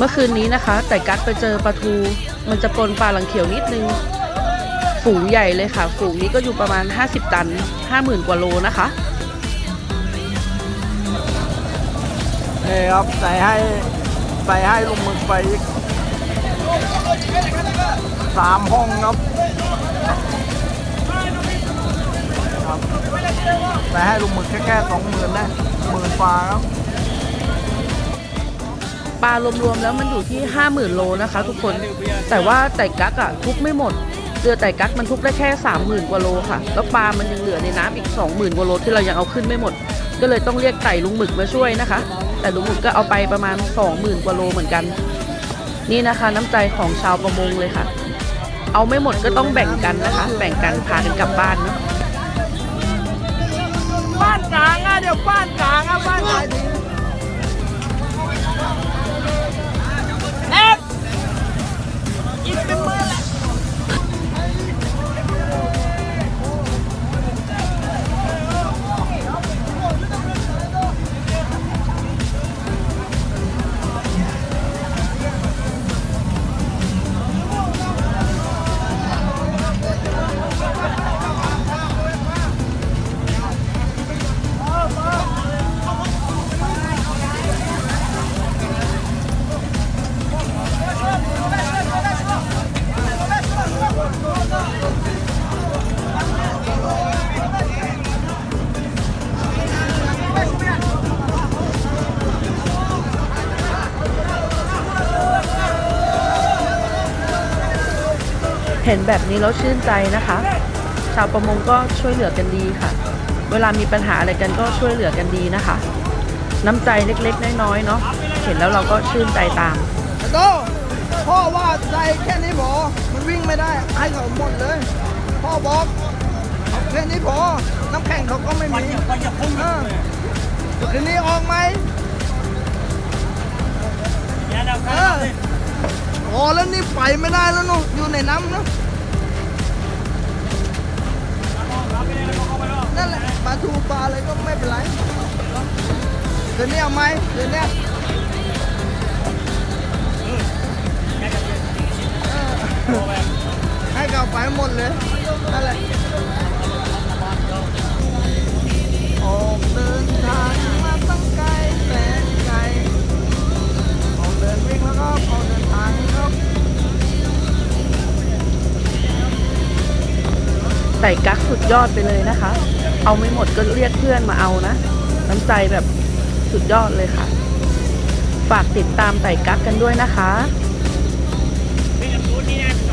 เมื่อคืนนี้นะคะ แต่กักไปเจอปลาทู มันจะปนปลาหลังเขียวนิดนึง ฝูงใหญ่เลยค่ะ ฝูงนี้ก็อยู่ประมาณ 50 ตัน 50,000 กว่าโลนะคะนี่ครับใส่ให้ใส่ให้ลุงมึกไปอีกสามห้องครับครับใส่ให้ลุงมึกแค่แค่สองหมื่นนะหมื่นฟ้าครับ ปลารวมๆแล้วมันอยู่ที่ 50,000 โลนะคะ ทุกคน แต่ว่าไต่กักอะทุกไม่หมดเรือไต่กักมันทุกได้แค่ 30,000 กว่าโลค่ะ แล้วปลามันยังเหลือในน้ำอีก 20,000 กว่าโลที่เรายังเอาขึ้นไม่หมด ก็เลยต้องเรียกไต่ลุงหมึกมาช่วยนะคะ แต่ลุงหมึกก็เอาไปประมาณ 20,000 กว่าโลเหมือนกัน นี่นะคะ น้ำใจของชาวประมงเลยค่ะ เอาไม่หมดก็ต้องแบ่งกันนะคะ แบ่งกันพากันกลับบ้านเนาะบ้านกลางอะเดี๋ยวบ้านกลางอะบ้านไหนดี เห็นแบบนี้แล้วชื่นใจนะคะ ชาวประมงก็ช่วยเหลือกันดีค่ะ เวลามีปัญหาอะไรกันก็ช่วยเหลือกันดีนะคะ น้ำใจเล็กๆ น้อยๆเนาะเห็นแล้วเราก็ชื่นใจตามโตพ่อว่าใจแค่นี้พอมันวิ่งไม่ได้ให้เขาหมดเลย พ่อบอกแค่นี้พอน้ำแข็งเขาก็ไม่มีเออคืนนี้ออกไหมเออ โอ้แล้วนี่ไปไม่ได้แล้วเนอะอยู่ในน้ำเนอะนั่นแหละปลาทูปลาอะไรก็ไม่เป็นไรคืนนี้เอาไหมคืนนี้ให้เขาไปหมดเลยนั่นแหละออกเดิน ใส่กั๊กสุดยอดไปเลยนะคะ เอาไม่หมดก็เรียกเพื่อนมาเอานะ น้ำใจแบบสุดยอดเลยค่ะ ฝากติดตามไต่กั๊กกันด้วยนะคะ